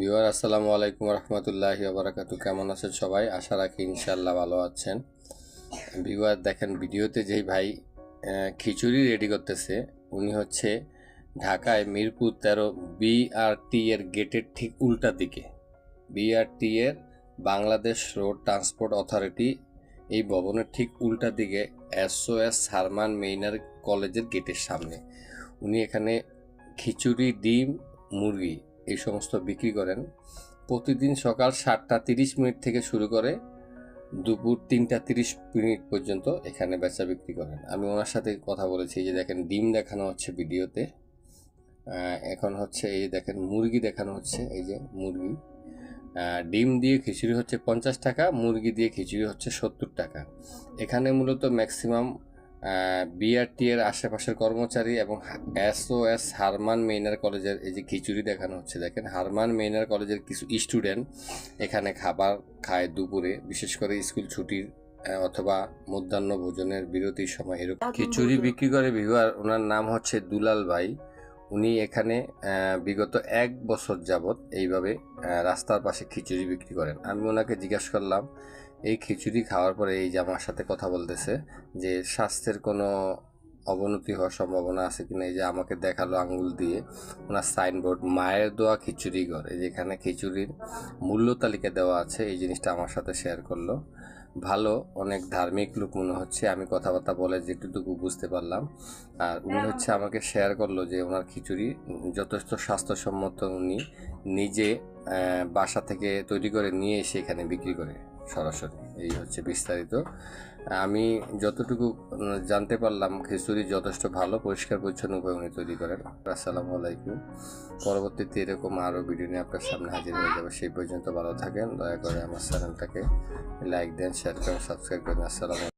Beware আসসালামু আলাইকুম রহমতুল্লাহি বারাকাতু কেমন আছেন সবাই? আশা রাখি ইনশাল্লাহ ভালো আছেন। বিওয়ার দেখেন, ভিডিওতে যেই ভাই খিচুড়ি রেডি করতেছে, উনি হচ্ছে ঢাকায় মিরপুর তেরো বিআরটি এর গেটের ঠিক উল্টা দিকে। বিআরটি এর বাংলাদেশ রোড ট্রান্সপোর্ট অথরিটি এই ভবনের ঠিক উল্টা দিকে এসওএস হারমান মেইনার কলেজের গেটের সামনে। উনি এখানে খিচুড়ি, ডিম, মুরগি এই সমস্ত বিক্রি করেন। প্রতিদিন সকাল সাতটা তিরিশ মিনিট থেকে শুরু করে দুপুর তিনটা তিরিশ মিনিট পর্যন্ত এখানে বেচা বিক্রি করেন। আমি ওনার সাথে কথা বলেছি যে দেখেন ডিম দেখানো হচ্ছে ভিডিওতে। এখন হচ্ছে এই দেখেন মুরগি দেখানো হচ্ছে, এই যে মুরগি। ডিম দিয়ে খিচুড়ি হচ্ছে পঞ্চাশ টাকা, মুরগি দিয়ে খিচুড়ি হচ্ছে সত্তর টাকা। এখানে মূলত ম্যাক্সিমাম বিআরটি এর আশেপাশের কর্মচারী এবং এসওএস হারমান মেইনার কলেজের এই যে খিচুড়ি দেখানো হচ্ছে দেখেন হারমান মেইনার কলেজের কিছু স্টুডেন্ট এখানে খাবার খায় দুপুরে বিশেষ করে স্কুল ছুটির অথবা মধ্যাহ্ন ভোজনের বিরতির সময় এরকম খিচুড়ি বিক্রি করে। বিভার ওনার নাম হচ্ছে দুলাল ভাই। উনি এখানে বিগত এক বছর যাবত এইভাবে রাস্তার পাশে খিচুড়ি বিক্রি করেন। আমি ওনাকে জিজ্ঞাসা করলাম, এই খিচুড়ি খাওয়ার পরে এই যে আমার সাথে কথা বলতেছে, যে স্বাস্থ্যের কোনো অবনতি হওয়ার সম্ভাবনা আছে কিনা, এই যে আমাকে দেখাল আঙ্গুল দিয়ে, ওনার সাইনবোর্ড, মায়ের দোয়া খিচুড়ি ঘর এই যেখানে খিচুড়ির মূল্য তালিকা দেওয়া আছে, এই জিনিসটা আমার সাথে শেয়ার করল। ভালো অনেক ধার্মিক লোক মনে হচ্ছে। আমি কথাবার্তা বলে যেটুকু বুঝতে পারলাম। আর উনি হচ্ছে আমাকে শেয়ার করল যে ওনার খিচুড়ি যথেষ্ট স্বাস্থ্যসম্মত উনি নিজে বাসা থেকে তৈরি করে নিয়ে এসে এখানে বিক্রি করে সরাসরি। এই হচ্ছে বিস্তারিত। আমি যতটুকু জানতে পারলাম খিচুড়ি যথেষ্ট ভালো পরিষ্কার পরিচ্ছন্ন উপায় উনি তৈরি করেন। আসসালামু আলাইকুম। পরবর্তীতে এরকম আরও ভিডিও নিয়ে আপনার সামনে হাজির হয়ে যাবে। সেই পর্যন্ত ভালো থাকেন। দয়া করে আমার চ্যানেলটাকে লাইক দেন শেয়ার করেন সাবস্ক্রাইব করেন আসসালামু